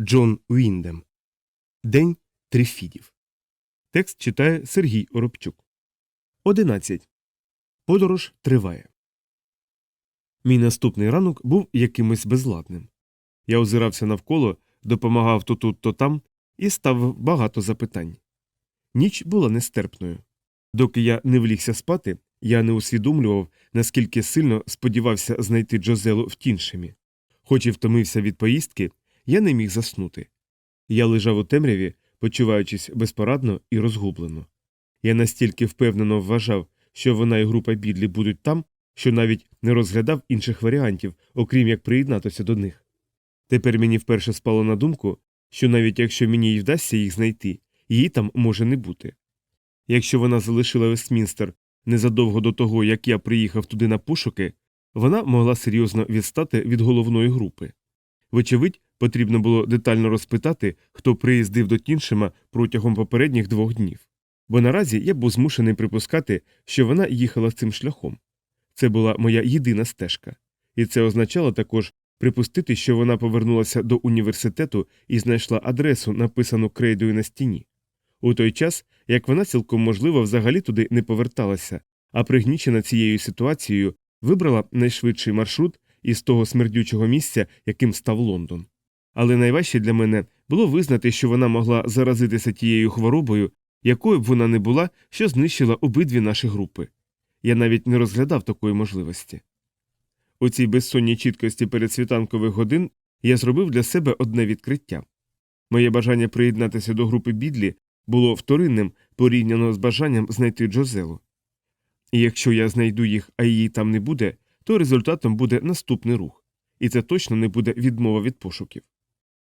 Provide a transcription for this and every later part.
Джон Уіндем. День Трифідів. Текст читає Сергій Оробчук. 11. Подорож триває. Мій наступний ранок був якимось безладним. Я озирався навколо, допомагав то тут, то там і ставив багато запитань. Ніч була нестерпною. Доки я не влігся спати, я не усвідомлював, наскільки сильно сподівався знайти Джозелу в тіншемі. Хоч і втомився від поїздки, я не міг заснути. Я лежав у темряві, почуваючись безпорадно і розгублено. Я настільки впевнено вважав, що вона і група бідлі будуть там, що навіть не розглядав інших варіантів, окрім як приєднатися до них. Тепер мені вперше спало на думку, що навіть якщо мені й вдасться їх знайти, її там може не бути. Якщо вона залишила Вестмінстер незадовго до того, як я приїхав туди на пошуки, вона могла серйозно відстати від головної групи. Вочевидь, потрібно було детально розпитати, хто приїздив до Тіншема протягом попередніх двох днів. Бо наразі я був змушений припускати, що вона їхала цим шляхом. Це була моя єдина стежка, і це означало також припустити, що вона повернулася до університету і знайшла адресу, написану крейдою на стіні. У той час, як вона цілком можливо взагалі туди не поверталася, а пригнічена цією ситуацією, вибрала найшвидший маршрут із того смердючого місця, яким став Лондон. Але найважче для мене було визнати, що вона могла заразитися тією хворобою, якою б вона не була, що знищила обидві наші групи. Я навіть не розглядав такої можливості. У цій безсонній чіткості передсвітанкових годин я зробив для себе одне відкриття. Моє бажання приєднатися до групи бідлі було вторинним порівняно з бажанням знайти Джозелу. І якщо я знайду їх, а її там не буде, то результатом буде наступний рух, і це точно не буде відмова від пошуків.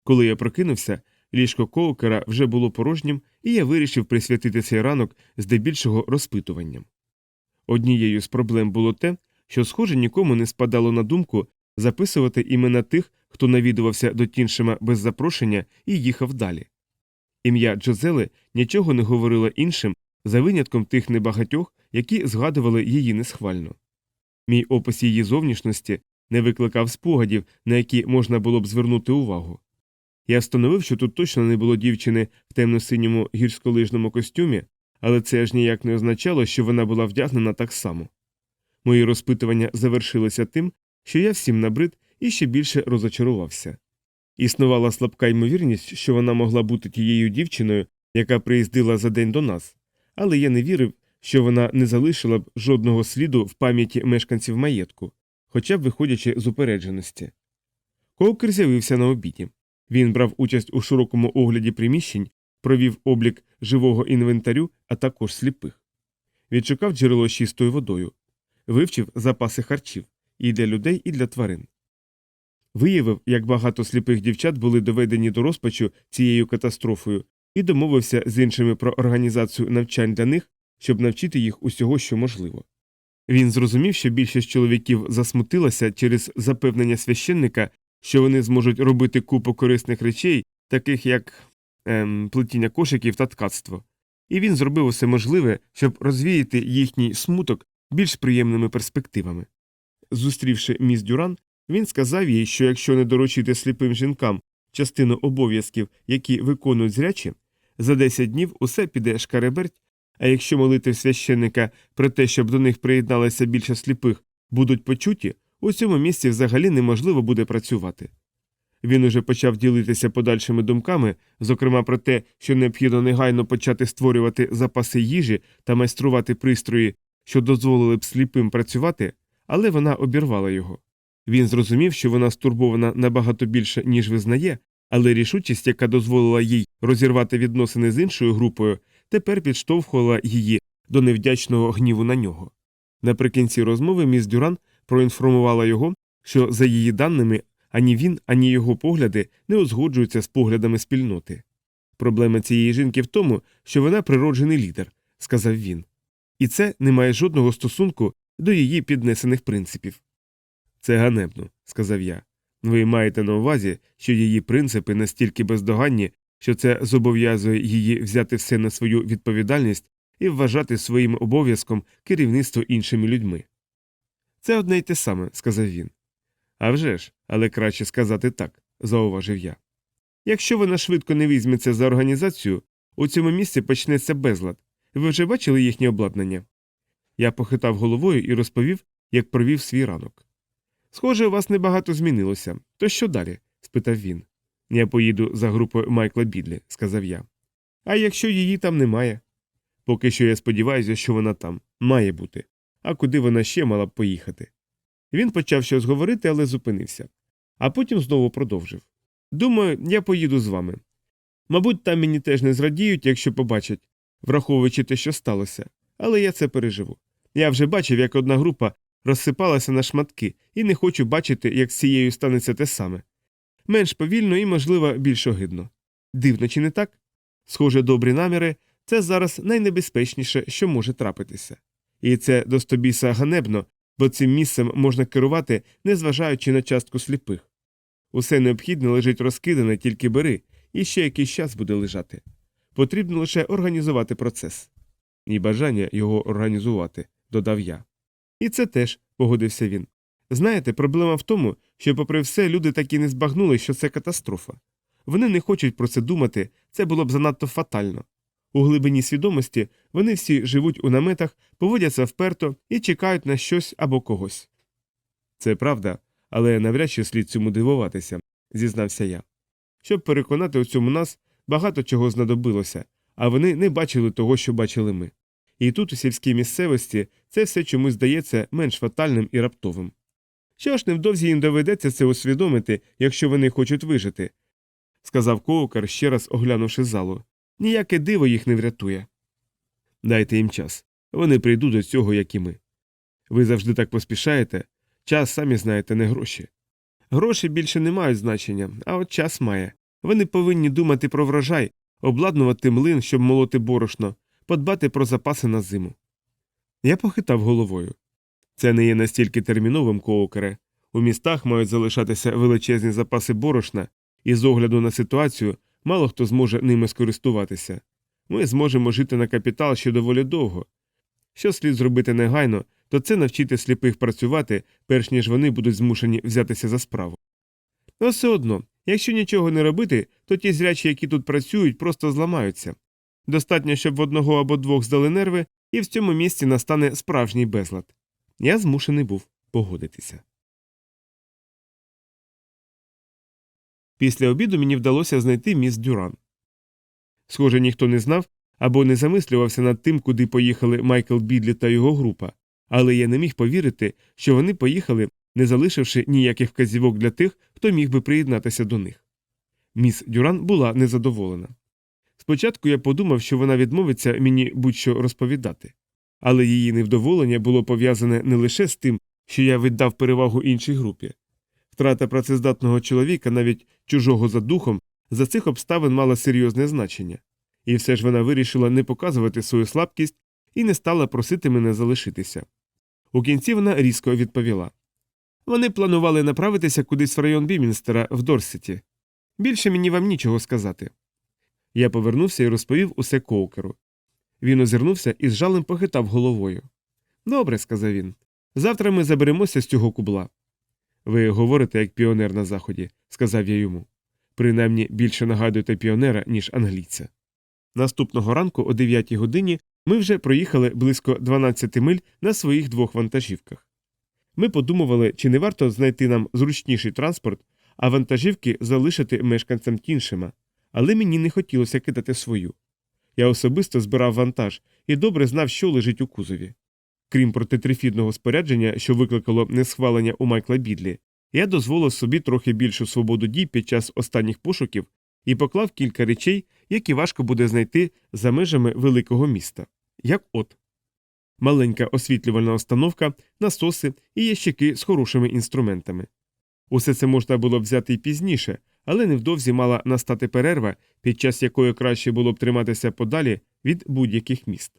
Коли я прокинувся, ліжко коукера вже було порожнім, і я вирішив присвятити цей ранок здебільшого розпитуванням. Однією з проблем було те, що, схоже, нікому не спадало на думку записувати імена тих, хто навідувався до Тіншема без запрошення і їхав далі. Ім'я Джозели нічого не говорило іншим за винятком тих небагатьох, які згадували її несхвально. Мій опис її зовнішності не викликав спогадів, на які можна було б звернути увагу. Я встановив, що тут точно не було дівчини в темно-синьому гірськолижному костюмі, але це ж ніяк не означало, що вона була вдягнена так само. Мої розпитування завершилися тим, що я всім набрид і ще більше розочарувався. Існувала слабка ймовірність, що вона могла бути тією дівчиною, яка приїздила за день до нас, але я не вірив, що вона не залишила б жодного сліду в пам'яті мешканців маєтку, хоча б виходячи з упередженості. Коукер з'явився на обіді. Він брав участь у широкому огляді приміщень, провів облік живого інвентарю, а також сліпих. Відшукав джерело з чистою водою, вивчив запаси харчів і для людей, і для тварин. Виявив, як багато сліпих дівчат були доведені до розпачу цією катастрофою, і домовився з іншими про організацію навчань для них, щоб навчити їх усього, що можливо. Він зрозумів, що більшість чоловіків засмутилася через запевнення священника, що вони зможуть робити купу корисних речей, таких як ем, плетіння кошиків та ткацтво. І він зробив усе можливе, щоб розвіяти їхній смуток більш приємними перспективами. Зустрівши міс Дюран, він сказав їй, що якщо не доручити сліпим жінкам частину обов'язків, які виконують зрячі, за 10 днів усе піде шкареберть, а якщо молити священника про те, щоб до них приєдналося більше сліпих, будуть почуті, у цьому місці взагалі неможливо буде працювати. Він уже почав ділитися подальшими думками, зокрема про те, що необхідно негайно почати створювати запаси їжі та майструвати пристрої, що дозволили б сліпим працювати, але вона обірвала його. Він зрозумів, що вона стурбована набагато більше, ніж визнає, але рішучість, яка дозволила їй розірвати відносини з іншою групою, тепер підштовхувала її до невдячного гніву на нього. Наприкінці розмови міс Дюран проінформувала його, що, за її даними, ані він, ані його погляди не узгоджуються з поглядами спільноти. Проблема цієї жінки в тому, що вона природжений лідер, сказав він, і це не має жодного стосунку до її піднесених принципів. Це ганебно, сказав я. Ви маєте на увазі, що її принципи настільки бездоганні, що це зобов'язує її взяти все на свою відповідальність і вважати своїм обов'язком керівництво іншими людьми. Це одне й те саме, сказав він. «А вже ж, але краще сказати так, зауважив я. Якщо вона швидко не візьметься за організацію, у цьому місці почнеться безлад. Ви вже бачили їхнє обладнання? Я похитав головою і розповів, як провів свій ранок. Схоже, у вас небагато змінилося. То що далі? спитав він. Я поїду за групою Майкла Бідлі, сказав я. А якщо її там немає? Поки що я сподіваюся, що вона там має бути. А куди вона ще мала б поїхати? Він почав щось говорити, але зупинився, а потім знову продовжив. Думаю, я поїду з вами. Мабуть, там мені теж не зрадіють, якщо побачать, враховуючи те, що сталося, але я це переживу. Я вже бачив, як одна група розсипалася на шматки, і не хочу бачити, як з цією станеться те саме. Менш повільно і, можливо, більш огидно. Дивно, чи не так? Схоже, добрі наміри це зараз найнебезпечніше, що може трапитися. І це до стобіса ганебно, бо цим місцем можна керувати, незважаючи на частку сліпих. Усе необхідне лежить розкидане, тільки бери, і ще якийсь час буде лежати. Потрібно лише організувати процес. І бажання його організувати, додав я. І це теж, погодився він. Знаєте, проблема в тому, що, попри все, люди так і не збагнули, що це катастрофа. Вони не хочуть про це думати, це було б занадто фатально. У глибині свідомості вони всі живуть у наметах, поводяться вперто і чекають на щось або когось. Це правда, але навряд чи слід цьому дивуватися, зізнався я. Щоб переконати у цьому нас, багато чого знадобилося, а вони не бачили того, що бачили ми. І тут, у сільській місцевості, це все чомусь здається менш фатальним і раптовим. Що ж невдовзі їм доведеться це усвідомити, якщо вони хочуть вижити, сказав Коукар, ще раз оглянувши залу. Ніяке диво їх не врятує. Дайте їм час. Вони прийдуть до цього, як і ми. Ви завжди так поспішаєте. Час, самі знаєте, не гроші. Гроші більше не мають значення, а от час має. Вони повинні думати про врожай, обладнувати млин, щоб молоти борошно, подбати про запаси на зиму. Я похитав головою. Це не є настільки терміновим коукере. У містах мають залишатися величезні запаси борошна, і з огляду на ситуацію мало хто зможе ними скористуватися. Ми зможемо жити на капітал ще доволі довго. Що слід зробити негайно, то це навчити сліпих працювати, перш ніж вони будуть змушені взятися за справу. Но все одно, якщо нічого не робити, то ті зрячі, які тут працюють, просто зламаються. Достатньо, щоб в одного або двох здали нерви, і в цьому місці настане справжній безлад. Я змушений був погодитися. Після обіду мені вдалося знайти міс Дюран. Схоже, ніхто не знав або не замислювався над тим, куди поїхали Майкл Бідлі та його група, але я не міг повірити, що вони поїхали, не залишивши ніяких вказівок для тих, хто міг би приєднатися до них. Міс Дюран була незадоволена. Спочатку я подумав, що вона відмовиться мені будь-що розповідати, але її невдоволення було пов'язане не лише з тим, що я віддав перевагу іншій групі. Втрата працездатного чоловіка, навіть чужого за духом, за цих обставин мала серйозне значення, і все ж вона вирішила не показувати свою слабкість і не стала просити мене залишитися. У кінці вона різко відповіла вони планували направитися кудись в район Бімінстера в Дорсеті. Більше мені вам нічого сказати. Я повернувся і розповів усе коукеру. Він озирнувся і з жалем похитав головою. Добре, сказав він. Завтра ми заберемося з цього кубла. Ви говорите як піонер на заході, сказав я йому. Принаймні більше нагадуєте піонера, ніж англійця. Наступного ранку, о 9 годині, ми вже проїхали близько 12 миль на своїх двох вантажівках. Ми подумували, чи не варто знайти нам зручніший транспорт, а вантажівки залишити мешканцям тіншима, але мені не хотілося кидати свою. Я особисто збирав вантаж і добре знав, що лежить у кузові. Крім протитрифідного спорядження, що викликало несхвалення у Майкла Бідлі, я дозволив собі трохи більшу свободу дій під час останніх пошуків і поклав кілька речей, які важко буде знайти за межами великого міста. Як от маленька освітлювальна установка, насоси і ящики з хорошими інструментами. Усе це можна було взяти й пізніше, але невдовзі мала настати перерва, під час якої краще було б триматися подалі від будь-яких міст.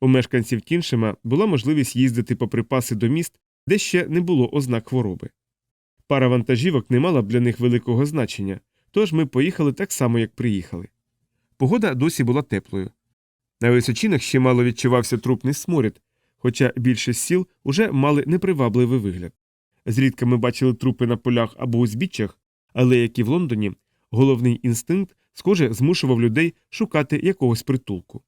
У мешканців Тіншема була можливість їздити по припаси до міст, де ще не було ознак хвороби. Пара вантажівок не мала б для них великого значення, тож ми поїхали так само, як приїхали. Погода досі була теплою. На височинах ще мало відчувався трупний сморід, хоча більшість сіл уже мали непривабливий вигляд. Зрідка ми бачили трупи на полях або узбіччях, але як і в Лондоні, головний інстинкт, схоже, змушував людей шукати якогось притулку.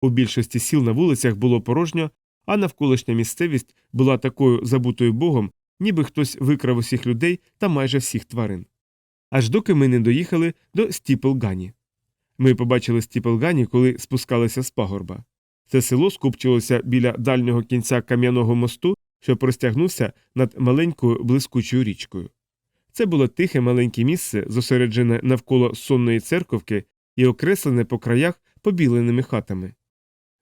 У більшості сіл на вулицях було порожньо, а навколишня місцевість була такою забутою богом, ніби хтось викрав усіх людей та майже всіх тварин. Аж доки ми не доїхали до Стіплгані. Ми побачили Стіплгані, коли спускалися з пагорба. Це село скупчилося біля дальнього кінця кам'яного мосту, що простягнувся над маленькою блискучою річкою. Це було тихе маленьке місце, зосереджене навколо сонної церковки і окреслене по краях побіленими хатами.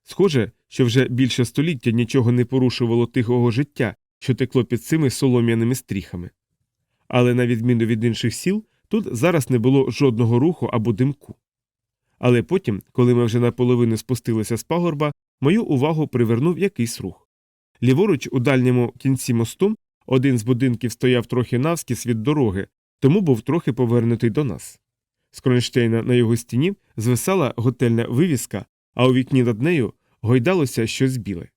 Схоже, що вже більше століття нічого не порушувало тихого життя, що текло під цими солом'яними стріхами. Але на відміну від інших сіл, тут зараз не було жодного руху або димку. Але потім, коли ми вже наполовину спустилися з пагорба, мою увагу привернув якийсь рух. Ліворуч, у дальньому кінці мосту, один з будинків стояв трохи навскіс від дороги, тому був трохи повернутий до нас. З кронштейна на його стіні звисала готельна вивіска, а у вікні над нею гойдалося щось біле.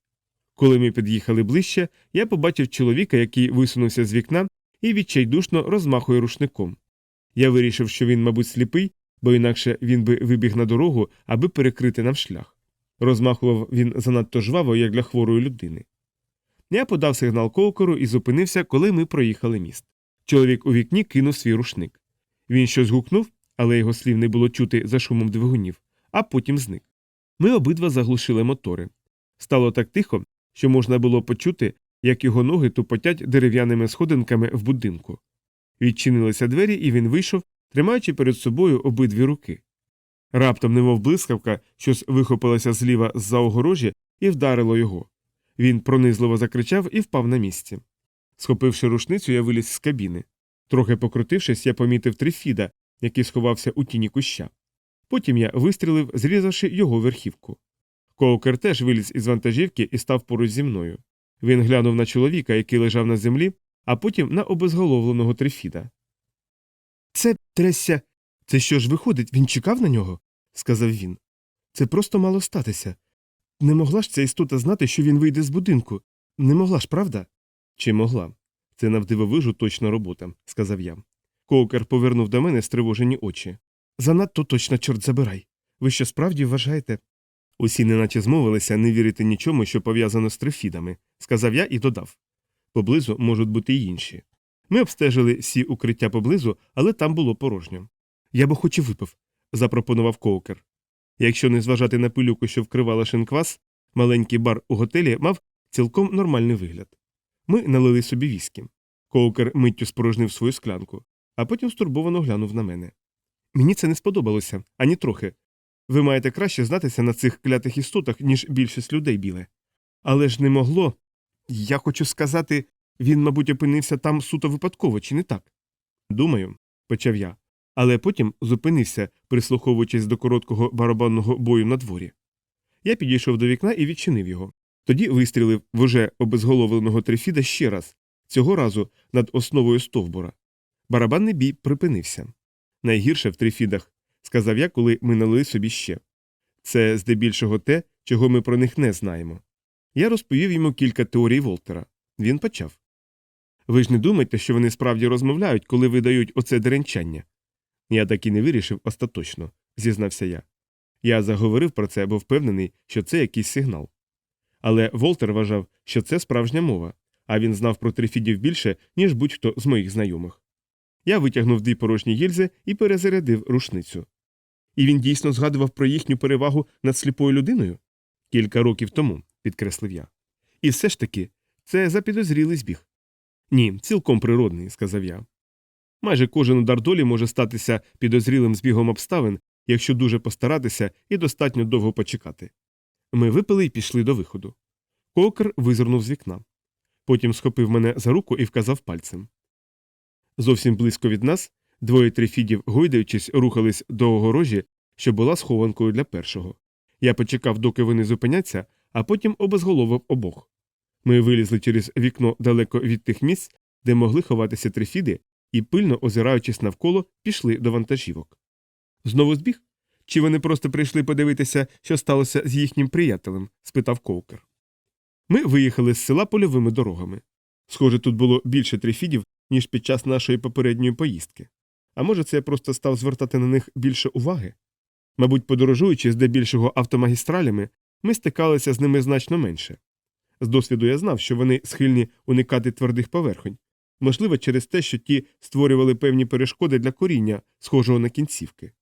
Коли ми під'їхали ближче, я побачив чоловіка, який висунувся з вікна і відчайдушно розмахує рушником. Я вирішив, що він, мабуть, сліпий, бо інакше він би вибіг на дорогу, аби перекрити нам шлях. Розмахував він занадто жваво, як для хворої людини. Я подав сигнал коукеру і зупинився, коли ми проїхали міст. Чоловік у вікні кинув свій рушник. Він щось гукнув, але його слів не було чути за шумом двигунів, а потім зник. Ми обидва заглушили мотори. Стало так тихо, що можна було почути, як його ноги тупотять дерев'яними сходинками в будинку. Відчинилися двері, і він вийшов, тримаючи перед собою обидві руки. Раптом, немов блискавка, щось вихопилося зліва з-за огорожі і вдарило його. Він пронизливо закричав і впав на місці. Схопивши рушницю, я виліз з кабіни. Трохи покрутившись, я помітив трифіда, який сховався у тіні куща. Потім я вистрілив, зрізавши його верхівку. Коукер теж виліз із вантажівки і став поруч зі мною. Він глянув на чоловіка, який лежав на землі, а потім на обезголовленого трифіда. Це трясся. Це що ж виходить, він чекав на нього? сказав він. Це просто мало статися. Не могла ж ця істота знати, що він вийде з будинку. Не могла ж, правда? Чи могла? Це навдивовижу точна робота, сказав я. Коукер повернув до мене стривожені очі. Занадто точно, чорт забирай. Ви що справді вважаєте? Усі неначе змовилися не вірити нічому, що пов'язано з трифідами, сказав я і додав. Поблизу можуть бути й інші. Ми обстежили всі укриття поблизу, але там було порожньо. Я б хоч і випив, запропонував коукер. Якщо не зважати на пилюку, що вкривала шинквас, маленький бар у готелі мав цілком нормальний вигляд. Ми налили собі віскі. Коукер миттю спорожнив свою склянку, а потім стурбовано глянув на мене. Мені це не сподобалося, ані трохи. Ви маєте краще знатися на цих клятих істотах, ніж більшість людей біле. Але ж не могло. Я хочу сказати, він, мабуть, опинився там суто випадково, чи не так? Думаю, почав я, але потім зупинився, прислуховуючись до короткого барабанного бою на дворі. Я підійшов до вікна і відчинив його. Тоді вистрілив в уже обезголовленого трифіда ще раз, цього разу над основою стовбура. Барабанний бій припинився. Найгірше в трифідах, сказав я, коли ми налили собі ще. Це здебільшого те, чого ми про них не знаємо. Я розповів йому кілька теорій Волтера. Він почав. Ви ж не думаєте, що вони справді розмовляють, коли видають оце деренчання? Я так і не вирішив остаточно, зізнався я. Я заговорив про це, бо впевнений, що це якийсь сигнал. Але Волтер вважав, що це справжня мова, а він знав про трифідів більше, ніж будь-хто з моїх знайомих. Я витягнув дві порожні гільзи і перезарядив рушницю. І він дійсно згадував про їхню перевагу над сліпою людиною? Кілька років тому, підкреслив я. І все ж таки, це запідозрілий збіг. Ні, цілком природний, сказав я. Майже кожен удар долі може статися підозрілим збігом обставин, якщо дуже постаратися і достатньо довго почекати. Ми випили і пішли до виходу. Кокер визирнув з вікна. Потім схопив мене за руку і вказав пальцем. Зовсім близько від нас двоє трифідів, гойдаючись, рухались до огорожі, що була схованкою для першого. Я почекав, доки вони зупиняться, а потім обезголовив обох. Ми вилізли через вікно далеко від тих місць, де могли ховатися трифіди, і, пильно озираючись навколо, пішли до вантажівок. Знову збіг? Чи вони просто прийшли подивитися, що сталося з їхнім приятелем? спитав Коукер. Ми виїхали з села польовими дорогами. Схоже, тут було більше трифідів, ніж під час нашої попередньої поїздки. А може, це я просто став звертати на них більше уваги? Мабуть, подорожуючи здебільшого автомагістралями, ми стикалися з ними значно менше. З досвіду я знав, що вони схильні уникати твердих поверхонь, можливо, через те, що ті створювали певні перешкоди для коріння, схожого на кінцівки.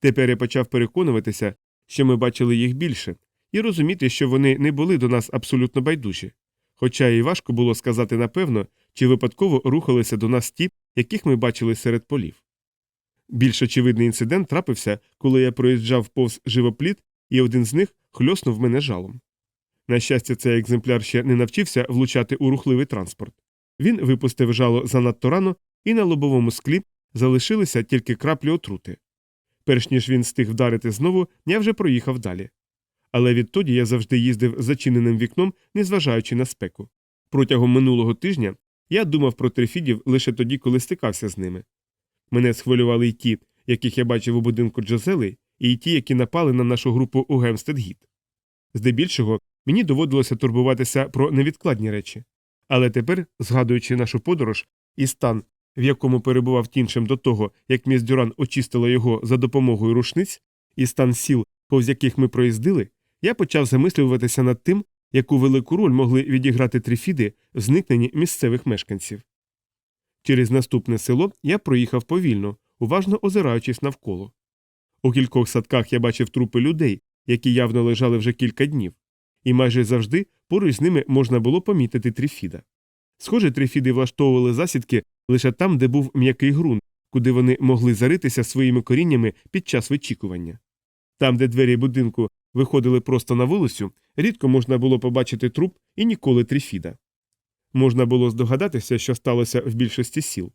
Тепер я почав переконуватися, що ми бачили їх більше, і розуміти, що вони не були до нас абсолютно байдужі. Хоча і важко було сказати напевно, чи випадково рухалися до нас ті, яких ми бачили серед полів. Більш очевидний інцидент трапився, коли я проїжджав повз живопліт, і один з них хльоснув мене жалом. На щастя, цей екземпляр ще не навчився влучати у рухливий транспорт. Він випустив жало занадто рано, і на лобовому склі залишилися тільки краплі отрути. Перш ніж він встиг вдарити знову, я вже проїхав далі. Але відтоді я завжди їздив зачиненим вікном, незважаючи на спеку. Протягом минулого тижня я думав про трифідів лише тоді, коли стикався з ними. Мене схвилювали й ті, яких я бачив у будинку Джозели, і ті, які напали на нашу групу у Гемстедгіт. Здебільшого мені доводилося турбуватися про невідкладні речі. Але тепер, згадуючи нашу подорож і стан, в якому перебував тіншим до того, як міс Дюран очистила його за допомогою рушниць, і стан сіл, повз яких ми проїздили, я почав замислюватися над тим, яку велику роль могли відіграти трифіди в зникненні місцевих мешканців. Через наступне село я проїхав повільно, уважно озираючись навколо. У кількох садках я бачив трупи людей, які явно лежали вже кілька днів, і майже завжди поруч з ними можна було помітити трифіда. Схоже, трифіди влаштовували засідки лише там, де був м'який ґрунт, куди вони могли заритися своїми коріннями під час вичікування. Там, де двері будинку виходили просто на вулицю, рідко можна було побачити труп і ніколи трифіда. Можна було здогадатися, що сталося в більшості сіл.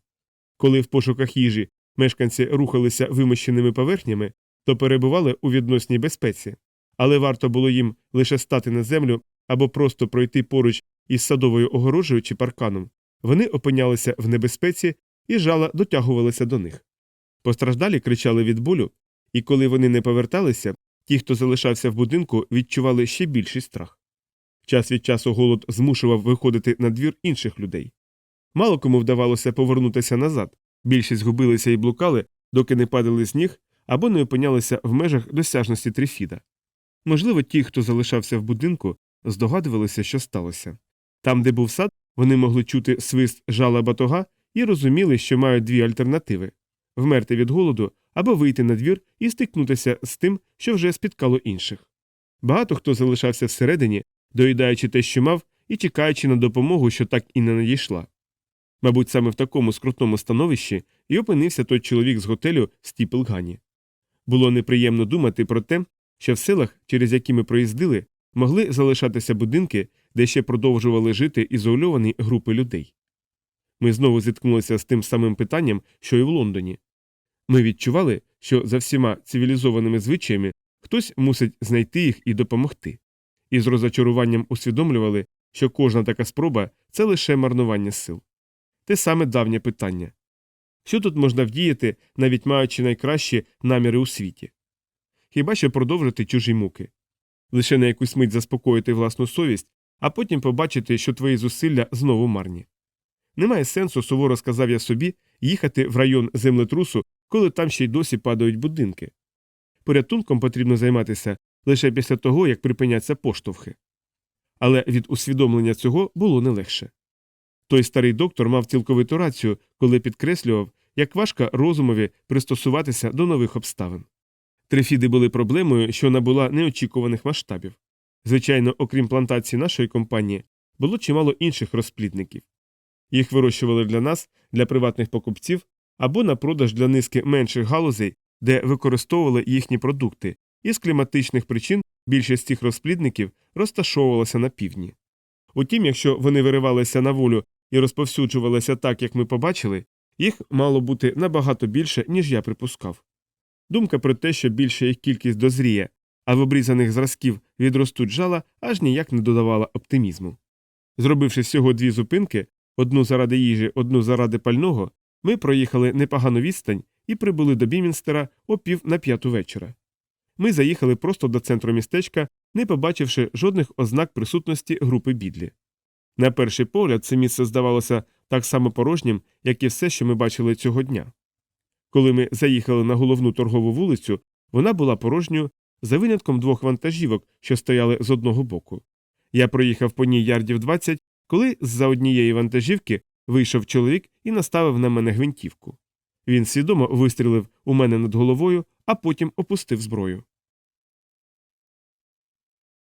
Коли в пошуках їжі мешканці рухалися вимощеними поверхнями, то перебували у відносній безпеці, але варто було їм лише стати на землю або просто пройти поруч із садовою огорожею чи парканом, вони опинялися в небезпеці і жала дотягувалися до них. Постраждалі кричали від болю, і коли вони не поверталися, ті, хто залишався в будинку, відчували ще більший страх. Час від часу голод змушував виходити на двір інших людей. Мало кому вдавалося повернутися назад, більшість губилися і блукали, доки не падали з ніг або не опинялися в межах досяжності трифіда. Можливо, ті, хто залишався в будинку, здогадувалися, що сталося. Там, де був сад, вони могли чути свист жала батога і розуміли, що мають дві альтернативи вмерти від голоду або вийти на двір і стикнутися з тим, що вже спіткало інших. Багато хто залишався всередині, доїдаючи те, що мав, і чекаючи на допомогу, що так і не надійшла. Мабуть, саме в такому скрутному становищі і опинився той чоловік з готелю Стіплгані. Було неприємно думати про те, що в селах, через які ми проїздили, могли залишатися будинки, де ще продовжували жити ізольовані групи людей. Ми знову зіткнулися з тим самим питанням, що і в Лондоні. Ми відчували, що за всіма цивілізованими звичаями хтось мусить знайти їх і допомогти, і з розочаруванням усвідомлювали, що кожна така спроба це лише марнування сил. Те саме давнє питання що тут можна вдіяти, навіть маючи найкращі наміри у світі? Хіба що продовжити чужі муки, лише на якусь мить заспокоїти власну совість, а потім побачити, що твої зусилля знову марні. Немає сенсу, суворо сказав я собі, їхати в район землетрусу, коли там ще й досі падають будинки. Порятунком потрібно займатися лише після того, як припиняться поштовхи. Але від усвідомлення цього було не легше. Той старий доктор мав цілковиту рацію, коли підкреслював, як важко розумові пристосуватися до нових обставин. Трифіди були проблемою, що набула неочікуваних масштабів. Звичайно, окрім плантації нашої компанії, було чимало інших розплідників. Їх вирощували для нас, для приватних покупців або на продаж для низки менших галузей, де використовували їхні продукти, і з кліматичних причин більшість цих розплідників розташовувалася на півдні. Утім, якщо вони виривалися на волю і розповсюджувалися так, як ми побачили, їх мало бути набагато більше, ніж я припускав. Думка про те, що більша їх кількість дозріє, а в обрізаних зразків відростуть жала, аж ніяк не додавала оптимізму. Зробивши всього дві зупинки одну заради їжі, одну заради пального, ми проїхали непогану відстань і прибули до Бімінстера о пів на п'яту вечора. Ми заїхали просто до центру містечка, не побачивши жодних ознак присутності групи бідлі. На перший погляд, це місце здавалося так само порожнім, як і все, що ми бачили цього дня. Коли ми заїхали на головну торгову вулицю, вона була порожньою за винятком двох вантажівок, що стояли з одного боку. Я проїхав по ній ярдів 20, коли з-за однієї вантажівки вийшов чоловік і наставив на мене гвинтівку. Він свідомо вистрілив у мене над головою, а потім опустив зброю.